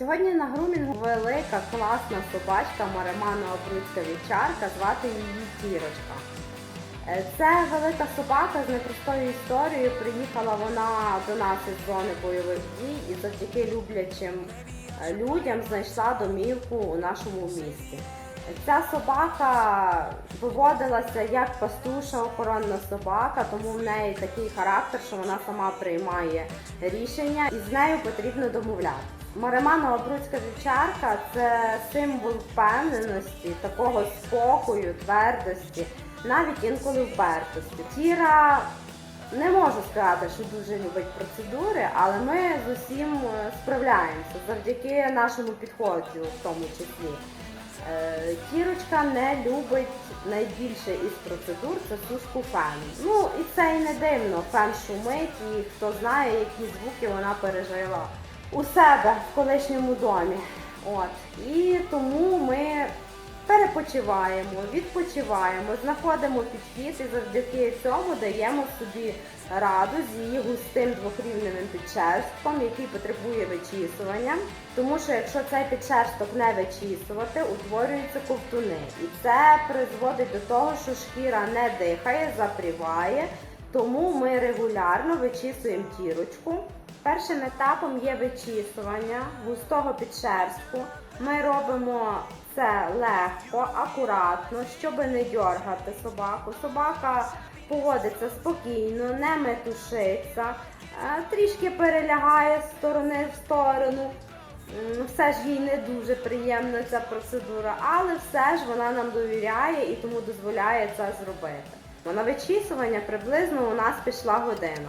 Сьогодні на грумінгу велика класна собачка Мариманова Бруцька вівчарка, звати її Тірочка. Це велика собака з непростою історією. Приїхала вона до нас із зони бойових дій і завдяки люблячим е, людям знайшла домівку у нашому місті. Ця собака виводилася як пастуша охоронна собака, тому в неї такий характер, що вона сама приймає рішення і з нею потрібно домовлятися. Мариманова Бруцька вівчарка це символ впевненості, такого спокою, твердості, навіть інколи впертості. Тіра не можу сказати, що дуже любить процедури, але ми з усім е, справляємося завдяки нашому підходу в тому числі. Е, Кірочка не любить найбільше із процедур це сушку фену. Ну і це і не дивно. Фен шумить, і хто знає, які звуки вона пережила у себе в колишньому домі. От. І тому ми перепочиваємо, відпочиваємо, знаходимо підхід і завдяки цьому даємо собі раду з її густим двохрівневим підшерстком, який потребує вичісування. Тому що якщо цей підшерсток не вичісувати, утворюються ковтуни. І це призводить до того, що шкіра не дихає, запріває. Тому ми регулярно вичісуємо тірочку. Першим етапом є вичісування густого підшерстку. Ми робимо це легко, акуратно, щоб не дергати собаку. Собака поводиться спокійно, не метушиться, е, трішки перелягає з сторони в сторону. Все ж їй не дуже приємна ця процедура, але все ж вона нам довіряє і тому дозволяє це зробити. На вичісування приблизно у нас пішла година.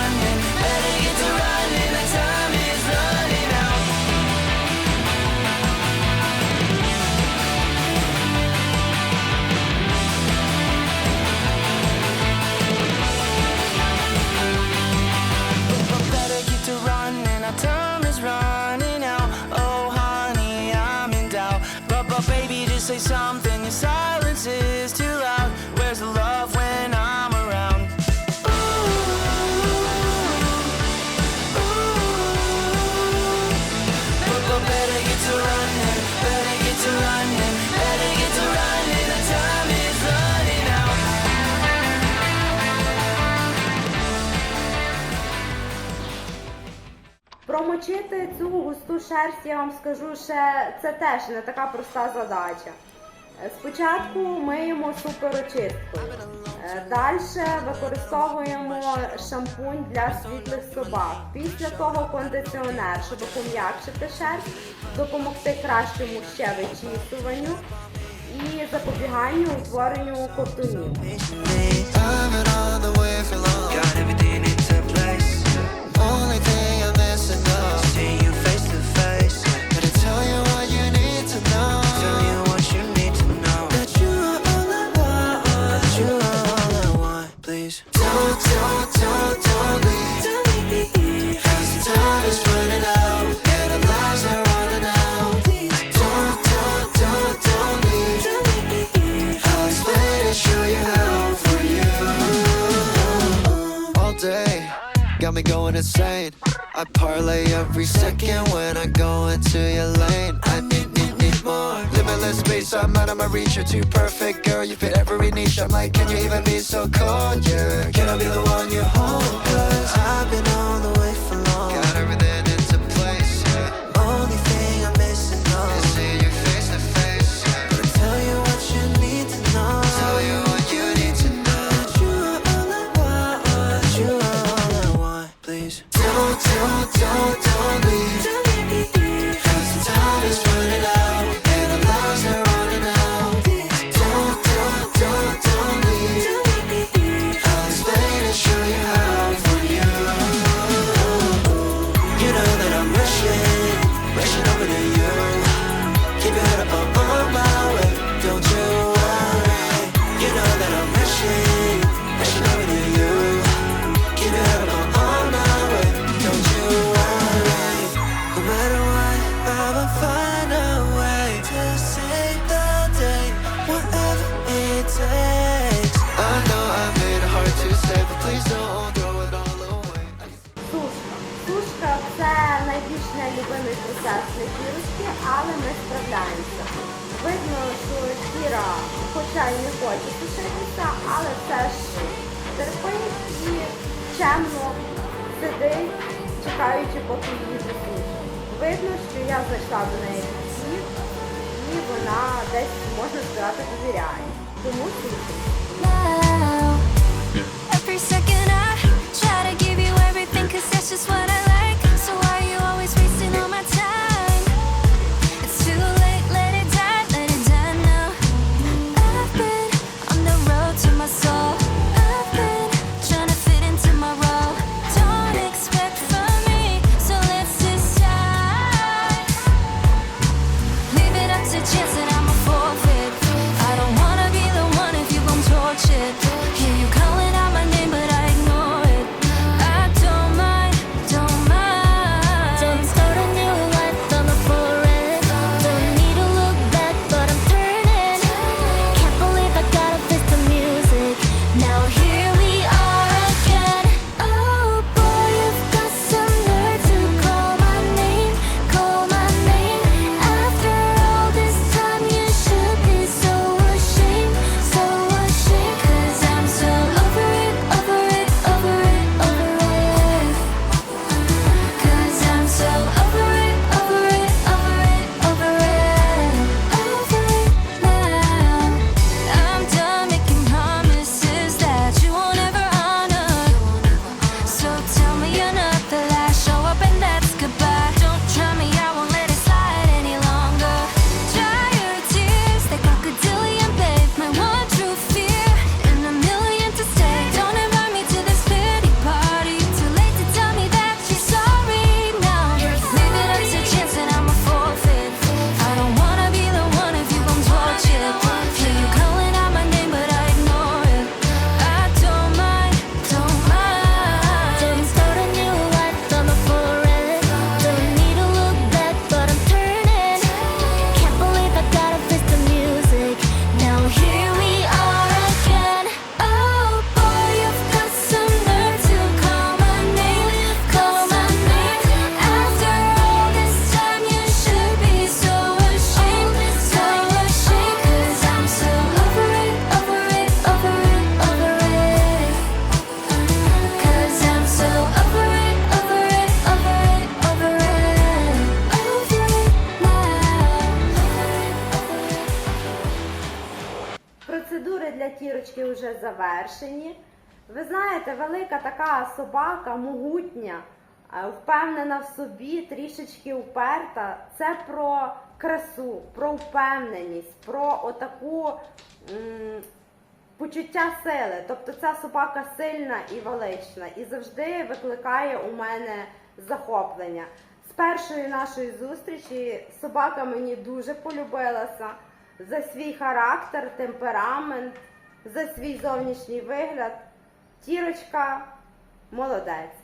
something. Silence is too loud. Where's love when I'm around? Промочити цю густу шерсть, я вам скажу, ще це теж не така проста задача. Е, Спочатку миємо суперочисткою. Далі використовуємо шампунь для світлих собак. Після того кондиціонер, щоб пом'якшити шерсть, допомогти кращому ще вичісуванню і запобіганню утворенню ковтунів. Insane. I parlay every second when I go into your lane. I need, need, need more. Limitless space, I'm out of my reach. You're too perfect, girl. You fit every niche. I'm like, can you even be so cold? Yeah, can I be the one you hold? Cause I've been on the way for long. Got everything чемно сидить, чекаючи, поки її засушить. Видно, що я зайшла до неї всіх, і вона десь, може сказати, довіряє. Тому слухайте. завершені. Ви знаєте, велика така собака, могутня, е, впевнена в собі, трішечки уперта. Це про красу, про впевненість, про отаку м почуття сили. Тобто ця собака сильна і велична і завжди викликає у мене захоплення. З першої нашої зустрічі собака мені дуже полюбилася за свій характер, темперамент за свій зовнішній вигляд. Тірочка молодець.